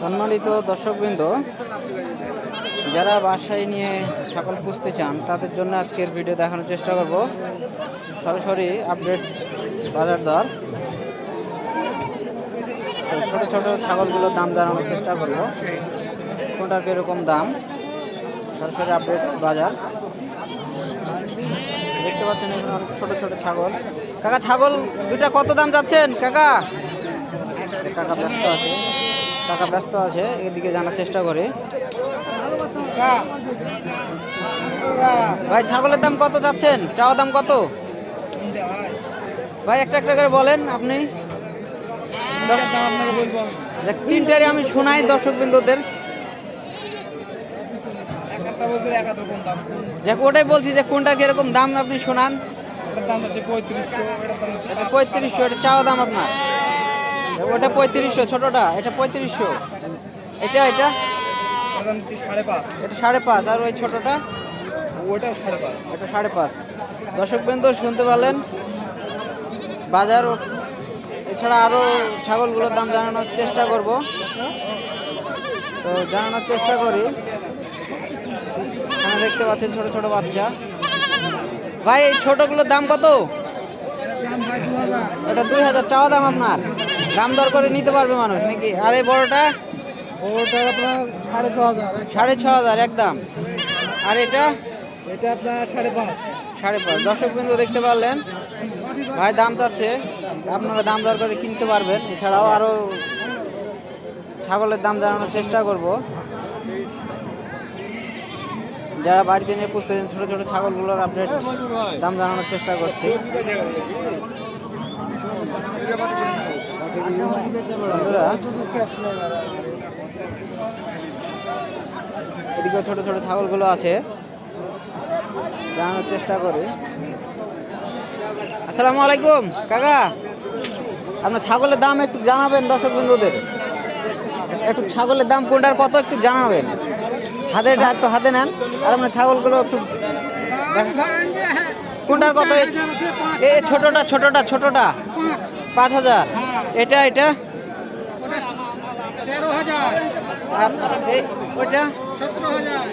সম্মানিত দর্শকবৃন্দ, যারা বাসায় নিয়ে ছাগল পুষতে চান, তাদের জন্য আজকের ভিডিও দেখানোর চেষ্টা করব। সরাসরি আপডেট বাজার দর। ছোট ছোট ছাগলগুলোর দাম জানানোর চেষ্টা করব। কোনটার কীরকম দাম? সরাসরি আপডেট বাজার। দেখতে পাচ্ছেন অনেক ছোট ছোট ছাগল। কাকা, ছাগল দুইটা কত দাম যাচ্ছেন? কাকা? কাকা ব্যস্ত আছে। কাকা ব্যস্ত আছে এদিকে জানার চেষ্টা করে। ভাই ছাগলের দাম কত যাচ্ছেন? চাওয়া দাম কত? ভাই একটা একটা করে বলেন আপনি। দেখ, তিনটারই আমি শোনাই দর্শক বিন্দুদের ওটাই বলছি যে কোনটা কীরকম দাম আপনি শোনান। পঁয়ত্রিশশো এটা চাওয়া দাম আপনার। ওটা পঁয়ত্রিশশো, ছোটটা, এটা পঁয়ত্রিশশো। এটা এটা? এটা সাড়ে পাঁচ, আর ওই ছোটটা? ওটাও সাড়ে পাঁচ এটা সাড়ে পাঁচ। দর্শক বিন্দু, শুনতে পারলেন? বাজার এছাড়া আরও ছাগলগুলোর দাম জানানোর চেষ্টা করব। তো জানানোর চেষ্টা করি। দেখতে পাচ্ছেন ছোট ছোট বাচ্চা। ভাই, এই ছোটগুলোর দাম কত? এটা দুই হাজার চাওয়া দাম আপনার। দাম দর করে নিতে পারবে মানুষ নাকি? আর এই বড়টা? ওটা আপনার সাড়ে ছ হাজার। সাড়ে ছ হাজার একদম। আর এটা? এটা আপনার সাড়ে পাঁচ। সাড়ে পাঁচ। দর্শক বিন্দু দেখতে পারলেন। ভাই দাম চাচ্ছে। আপনারা দাম দর করে কিনতে পারবেন। এছাড়াও আরও ছাগলের দাম জানানোর চেষ্টা করব। যারা বাড়িতে নিয়ে পুষতেছেন ছোটো ছোটো ছাগলগুলোর আপডেট দাম জানানোর চেষ্টা করছি। এদিকে ছোট ছোট ছাগলগুলো আছে। জানানোর চেষ্টা করি। আসসালামু আলাইকুম, কাকা। আপনার ছাগলের দাম একটু জানাবেন দর্শক বিন্দুদের একটু ছাগলের দাম কোনটার কত একটু জানাবেন। হাতে একটু হাতে নেন। আর আপনার ছাগলগুলো একটু। কোনটার কত? এই- এই ছোটটা ছোটটা ছোটটা। পাঁচ হাজার। এটা এটা? ওইটা?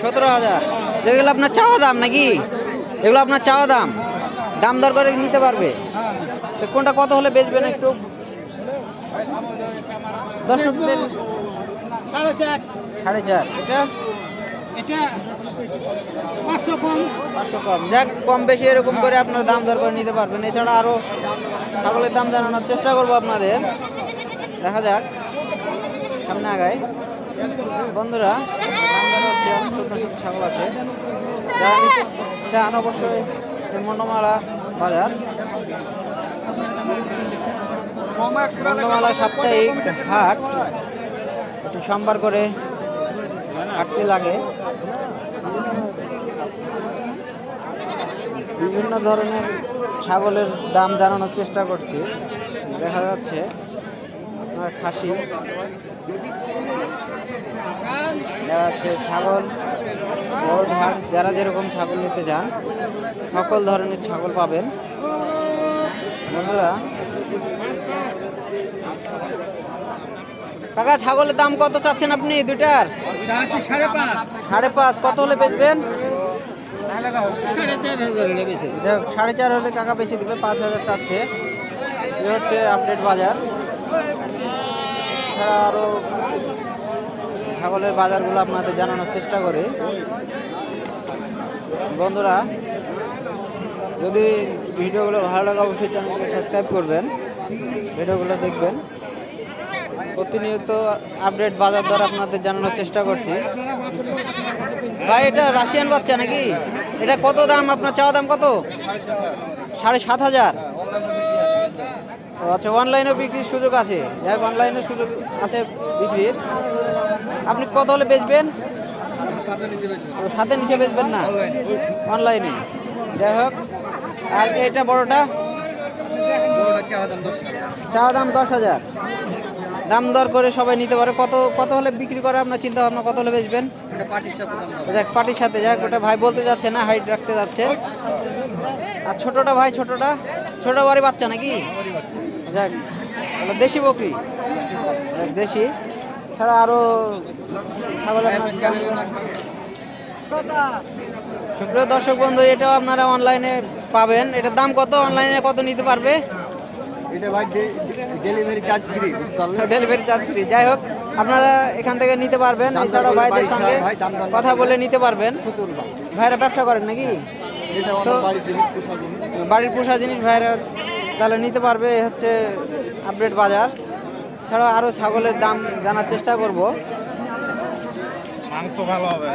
সতেরো হাজার। যেগুলো আপনার চাওয়া দাম নাকি? এগুলো আপনার চাওয়া দাম? দাম দর করে নিতে পারবে? তো কোনটা কত হলে বেচবেন একটু? দর্শকদের সাড়ে চার। সাড়ে চার। এটা? যাক, কম বেশি এরকম করে আপনার দাম দর করে নিতে পারবেন। এছাড়া ছাগলের দাম জানানোর চেষ্টা করব আপনাদের। দেখা যাক। সামনে বন্ধুরা ছাগল আছে। মন্ডমালা বাজার। সাপ্তাহিক হাট। সোমবার করে হাঁটতে লাগে। বিভিন্ন ধরনের ছাগলের দাম জানানোর চেষ্টা করছি। দেখা যাচ্ছে আপনার খাসি। দেখা যাচ্ছে ছাগল বড় ধার যারা যেরকম ছাগল নিতে চান, সকল ধরনের ছাগল পাবেন। বন্ধুরা কাকা ছাগলের দাম কত চাচ্ছেন আপনি? দুটার সাড়ে পাঁচ। সাড়ে পাঁচ। কত হলে বেচবেন? সাড়ে চার হলে টাকা বেশি দেবে পাঁচ হাজার চাচ্ছে। এ হচ্ছে আপডেট বাজার। এছাড়া আরও ছাগলের বাজারগুলো আপনাদের জানানোর চেষ্টা করি। বন্ধুরা যদি ভিডিওগুলো ভালো লাগে অবশ্যই চ্যানেলকে সাবস্ক্রাইব করবেন। ভিডিওগুলো দেখবেন। প্রতিনিয়ত আপডেট বাজার দর আপনাদের জানানোর চেষ্টা করছি। ভাই এটা রাশিয়ান বাচ্চা নাকি? এটা কত দাম? আপনার চাওয়া দাম কত? সাড়ে সাত হাজার। ও আচ্ছা অনলাইনে বিক্রির সুযোগ আছে। যাই হোক অনলাইনে সুযোগ আছে বিক্রির। আপনি কত হলে বেচবেন? সাথে নিচে বেচবেন না? অনলাইনে যাই হোক আর এটা বড়টা? চাওয়া দাম দশ হাজার। দাম দর করে সবাই নিতে পারে। কত কত হলে বিক্রি করে আপনার চিন্তা ভাবনা কত হলে বেচবেন? পার্টির সাথে যাক ওটা ভাই বলতে যাচ্ছে না হাইট রাখতে যাচ্ছে। আর ছোটটা ভাই ছোটটা? ছোট বাড়ি বাচ্চা নাকি? যাক দেশি বকরি। দেশি। ছাড়া আরও ছাগল আপনার সুপ্রিয় দর্শক বন্ধু এটাও আপনারা অনলাইনে পাবেন। এটার দাম কত? অনলাইনে কত নিতে পারবে? এটা ভাই delivery charge free delivery charge free যাই হোক আপনারা এখান থেকে নিতে পারবেন এছাড়াও ভাইদের সঙ্গে ভাই, দাম দর কথা বলে নিতে পারবেন। ভাইরা ব্যবসা করেন নাকি? তো- বাড়ির জিনিস পোষা জিনিস। বাড়ির পোষা জিনিস ভাইরা তাহলে নিতে পারবে হচ্ছে আপডেট বাজার। ছাড়াও আরও ছাগলের দাম জানার চেষ্টা করব। মাংস ভালো হবে।